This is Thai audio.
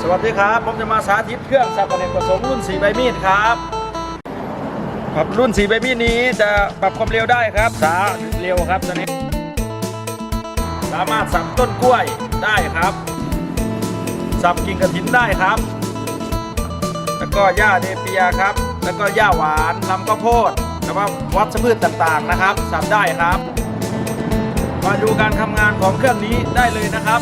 สวัสดีครับ ผมจะมาสาธิตเครื่องสับปะเนกผสมรุ่นสีใบมีดครับครับรุ่นสีใบมีดนี้จะปรับความเร็วได้ครับ สาเร็วครับตัวนี้ สามารถสับต้นกล้วยได้ครับ สับกิ่งกระถินได้ครับ แล้วก็หญ้าเดเปียครับ แล้วก็หญ้าหวานลำข้าวโพดแล้วก็วัชพืชต่างๆนะครับ สับได้ครับ มาดูการทำงานของเครื่องนี้ได้เลยนะครับ